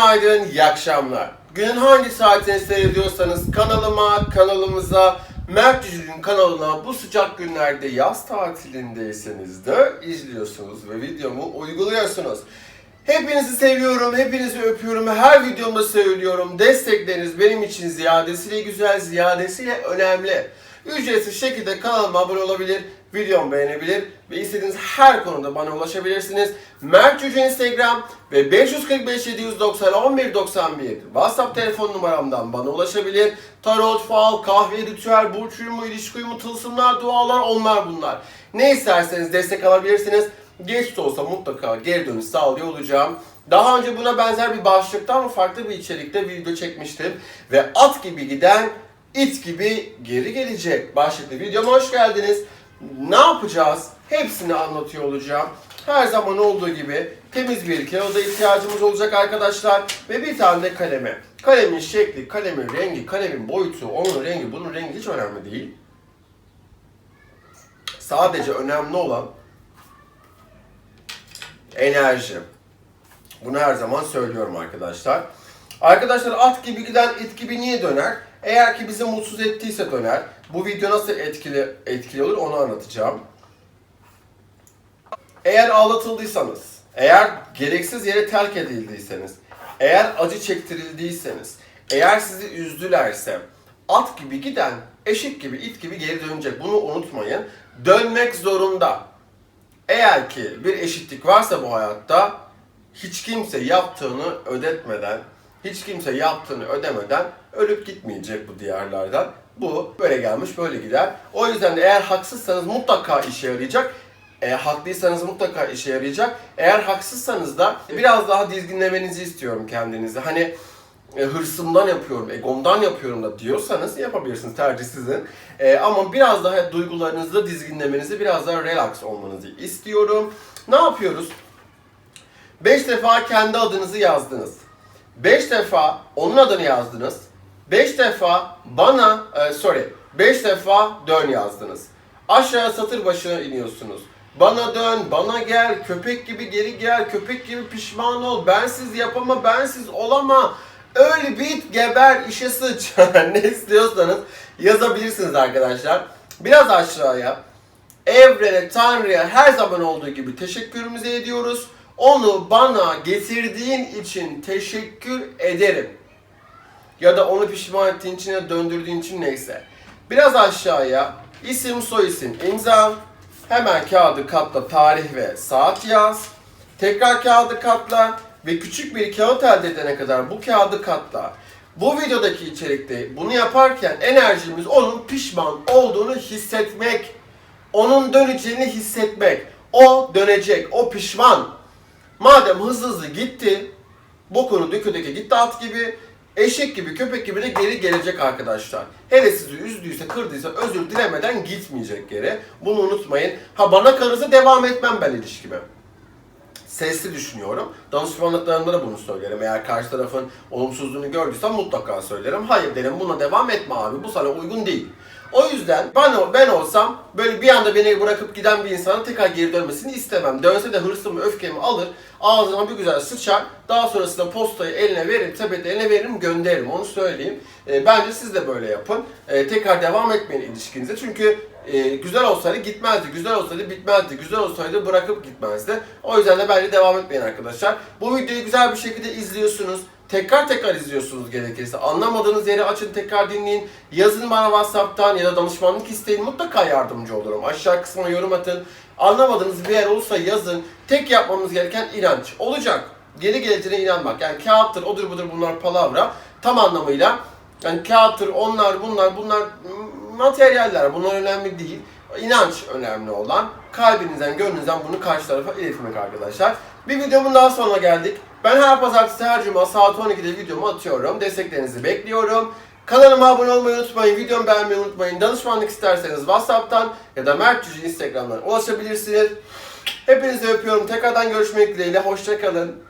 Günaydın, iyi akşamlar. Günün hangi saatini seyrediyorsanız kanalıma, kanalımıza, Mert Cücü'nün kanalına bu sıcak günlerde yaz tatilindeyseniz de izliyorsunuz ve videomu uyguluyorsunuz. Hepinizi seviyorum, hepinizi öpüyorum. Her videomda söylüyorum. Destekleriniz benim için ziyadesiyle güzel, ziyadesiyle önemli. Ücretsiz şekilde kanalıma abone olabilir, videomu beğenebilir ve istediğiniz her konuda bana ulaşabilirsiniz. Mert Cüce Instagram ve 545 790 11 91 WhatsApp telefon numaramdan bana ulaşabilir. Tarot, fal, kahve, ritüel, burç uyumu, ilişki uyumu, tılsımlar, dualar onlar bunlar. Ne isterseniz destek alabilirsiniz. Geç de olsa mutlaka geri dönüş sağlıyor olacağım. Daha önce buna benzer bir başlıkta ama farklı bir içerikte video çekmiştim. Ve at gibi giden it gibi geri gelecek başlıklı videoma hoş geldiniz. Ne yapacağız? Hepsini anlatıyor olacağım. Her zaman olduğu gibi temiz bir kağıda ihtiyacımız olacak arkadaşlar. Ve bir tane de kaleme. Kalemin şekli, kalemin rengi, kalemin boyutu, onun rengi, bunun rengi hiç önemli değil. Sadece önemli olan enerji. Bunu her zaman söylüyorum arkadaşlar. Arkadaşlar at gibi giden it gibi niye döner? Eğer ki bizi mutsuz ettiyse döner. Bu video nasıl etkili etkili olur onu anlatacağım. Eğer ağlatıldıysanız, eğer gereksiz yere terk edildiyseniz, eğer acı çektirildiyseniz, eğer sizi üzdülerse, at gibi giden, eşek gibi, it gibi geri dönecek. Bunu unutmayın. Dönmek zorunda. Eğer ki bir eşitlik varsa bu hayatta hiç kimse yaptığını ödetmeden, hiç kimse yaptığını ödemeden ölüp gitmeyecek bu diyarlardan. Bu böyle gelmiş böyle gider. O yüzden de eğer haksızsanız mutlaka işe yarayacak. E, haklıysanız mutlaka işe yarayacak. Eğer haksızsanız da biraz daha dizginlemenizi istiyorum kendinizi. Hani e, hırsımdan yapıyorum, egomdan yapıyorum da diyorsanız yapabilirsiniz tercih sizin. E, ama biraz daha duygularınızı dizginlemenizi, biraz daha relax olmanızı istiyorum. Ne yapıyoruz? 5 defa kendi adınızı yazdınız. 5 defa onun adını yazdınız. 5 defa bana, e, sorry, 5 defa dön yazdınız. Aşağı satır başına iniyorsunuz. Bana dön, bana gel, köpek gibi geri gel, köpek gibi pişman ol, bensiz yapama, bensiz olama. Öyle bit, geber, işe sıç. ne istiyorsanız yazabilirsiniz arkadaşlar. Biraz aşağıya evrene, Tanrı'ya her zaman olduğu gibi teşekkürümüzü ediyoruz. Onu bana getirdiğin için teşekkür ederim. Ya da onu pişman ettiğin için ya döndürdüğün için neyse. Biraz aşağıya isim, soyisim, imza. Hemen kağıdı katla tarih ve saat yaz. Tekrar kağıdı katla ve küçük bir kağıt elde edene kadar bu kağıdı katla. Bu videodaki içerikte bunu yaparken enerjimiz onun pişman olduğunu hissetmek. Onun döneceğini hissetmek. O dönecek, o pişman. Madem hızlı hızlı gitti, bokunu döke döke gitti at gibi, eşek gibi, köpek gibi de geri gelecek arkadaşlar. Hele sizi üzdüyse, kırdıysa özür dilemeden gitmeyecek geri. Bunu unutmayın. Ha bana karısı devam etmem ben ilişkime. Sesli düşünüyorum. Danışmanlıklarımda da bunu söylerim. Eğer karşı tarafın olumsuzluğunu gördüysem mutlaka söylerim. Hayır derim buna devam etme abi bu sana uygun değil. O yüzden ben, ben olsam böyle bir anda beni bırakıp giden bir insanın tekrar geri dönmesini istemem. Dönse de hırsımı, öfkemi alır, ağzıma bir güzel sıçar. Daha sonrasında postayı eline veririm, sepeti eline veririm, gönderirim. Onu söyleyeyim. E, bence siz de böyle yapın. E, tekrar devam etmeyin ilişkinize. Çünkü e, güzel olsaydı gitmezdi, güzel olsaydı bitmezdi, güzel olsaydı bırakıp gitmezdi. O yüzden de bence devam etmeyin arkadaşlar. Bu videoyu güzel bir şekilde izliyorsunuz. Tekrar tekrar izliyorsunuz gerekirse. Anlamadığınız yeri açın tekrar dinleyin. Yazın bana Whatsapp'tan ya da danışmanlık isteyin. Mutlaka yardımcı olurum. Aşağı kısmına yorum atın. Anlamadığınız bir yer olursa yazın. Tek yapmamız gereken inanç. Olacak. Geri geleceğine inanmak. Yani kağıttır, odur budur bunlar palavra. Tam anlamıyla. Yani kağıttır, onlar, bunlar, bunlar materyaller. Bunlar önemli değil. İnanç önemli olan. Kalbinizden, gönlünüzden bunu karşı tarafa iletmek arkadaşlar. Bir videomun daha sonuna geldik. Ben her pazartesi, her cuma saat 12'de videomu atıyorum. Desteklerinizi bekliyorum. Kanalıma abone olmayı unutmayın, videomu beğenmeyi unutmayın. Danışmanlık isterseniz WhatsApp'tan ya da Mert Cüce Instagram'dan ulaşabilirsiniz. Hepinizi öpüyorum. Tekrardan görüşmek dileğiyle. Hoşçakalın.